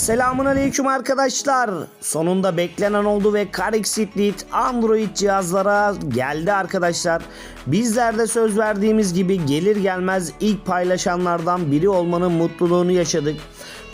Selamun aleyküm arkadaşlar. Sonunda beklenen oldu ve Carixit Lite Android cihazlara geldi arkadaşlar. Bizler de söz verdiğimiz gibi gelir gelmez ilk paylaşanlardan biri olmanın mutluluğunu yaşadık.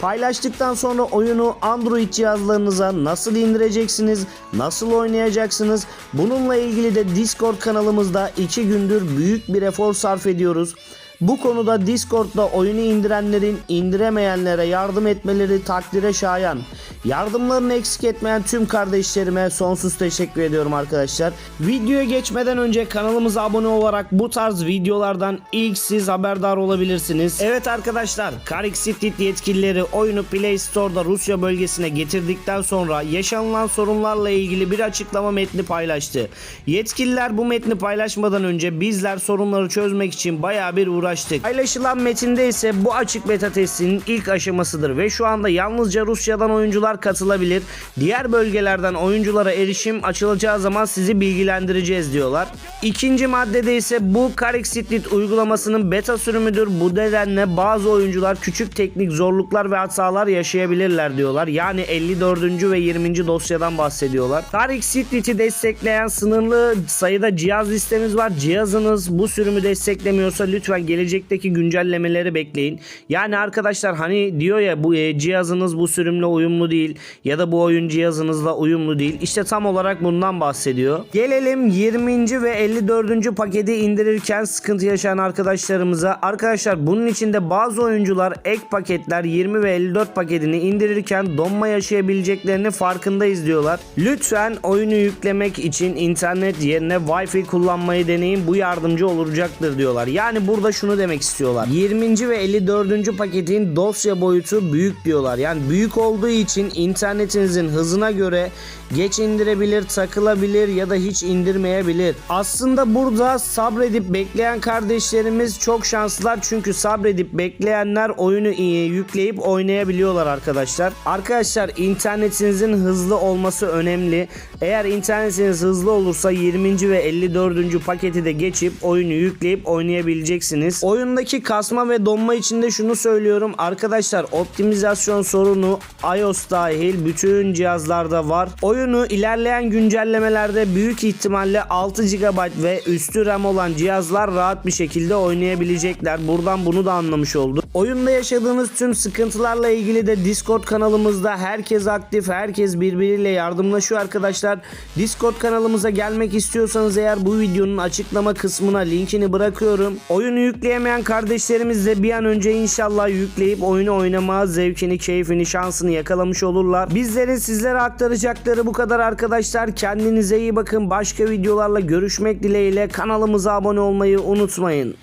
Paylaştıktan sonra oyunu Android cihazlarınıza nasıl indireceksiniz, nasıl oynayacaksınız? Bununla ilgili de Discord kanalımızda 2 gündür büyük bir efor sarf ediyoruz. Bu konuda Discord'da oyunu indirenlerin indiremeyenlere yardım etmeleri takdire şayan. Yardımlarını eksik etmeyen tüm kardeşlerime sonsuz teşekkür ediyorum arkadaşlar. Videoya geçmeden önce kanalımıza abone olarak bu tarz videolardan ilk siz haberdar olabilirsiniz. Evet arkadaşlar, Carixit yetkilileri oyunu Play Store'da Rusya bölgesine getirdikten sonra yaşanılan sorunlarla ilgili bir açıklama metni paylaştı. Yetkililer bu metni paylaşmadan önce bizler sorunları çözmek için bayağı bir uğraştık. Paylaşılan metinde ise bu açık beta testinin ilk aşamasıdır ve şu anda yalnızca Rusya'dan oyuncular katılabilir. Diğer bölgelerden oyunculara erişim açılacağı zaman sizi bilgilendireceğiz diyorlar. İkinci maddede ise bu Carixit Lite uygulamasının beta sürümüdür. Bu nedenle bazı oyuncular küçük teknik zorluklar ve hatalar yaşayabilirler diyorlar. Yani 54. ve 20. dosyadan bahsediyorlar. Carixit Lite'i destekleyen sınırlı sayıda cihaz listemiz var. Cihazınız bu sürümü desteklemiyorsa lütfen gelecekteki güncellemeleri bekleyin. Yani arkadaşlar hani diyor ya bu e, cihazınız bu sürümle uyumlu değil ya da bu oyun cihazınızla uyumlu değil. İşte tam olarak bundan bahsediyor. Gelelim 20. ve 54. paketi indirirken sıkıntı yaşayan arkadaşlarımıza. Arkadaşlar bunun içinde bazı oyuncular ek paketler 20 ve 54 paketini indirirken donma yaşayabileceklerini farkındayız diyorlar. Lütfen oyunu yüklemek için internet yerine Wi-Fi kullanmayı deneyin. Bu yardımcı olacaktır diyorlar. Yani burada şunu demek istiyorlar. 20. ve 54. paketin dosya boyutu büyük diyorlar. Yani büyük olduğu için internetinizin hızına göre geç indirebilir, takılabilir ya da hiç indirmeyebilir. Aslında burada sabredip bekleyen kardeşlerimiz çok şanslılar çünkü sabredip bekleyenler oyunu yükleyip oynayabiliyorlar arkadaşlar. Arkadaşlar internetinizin hızlı olması önemli. Eğer internetiniz hızlı olursa 20. ve 54. paketi de geçip oyunu yükleyip oynayabileceksiniz. Oyundaki kasma ve donma için de şunu söylüyorum. Arkadaşlar optimizasyon sorunu iOS dahil bütün cihazlarda var. Oyunu ilerleyen güncellemelerde büyük ihtimalle 6 GB ve üstü RAM olan cihazlar rahat bir şekilde oynayabilecekler. Buradan bunu da anlamış olduk. Oyunda yaşadığınız tüm sıkıntılarla ilgili de Discord kanalımızda herkes aktif, herkes birbiriyle yardımlaşıyor arkadaşlar. Discord kanalımıza gelmek istiyorsanız eğer bu videonun açıklama kısmına linkini bırakıyorum. Oyunu yükleyemeyen kardeşlerimiz de bir an önce inşallah yükleyip oyunu oynama zevkini, keyfini, şansını yakalamış olurlar. Bizlerin sizlere aktaracakları bu kadar arkadaşlar. Kendinize iyi bakın. Başka videolarla görüşmek dileğiyle kanalımıza abone olmayı unutmayın.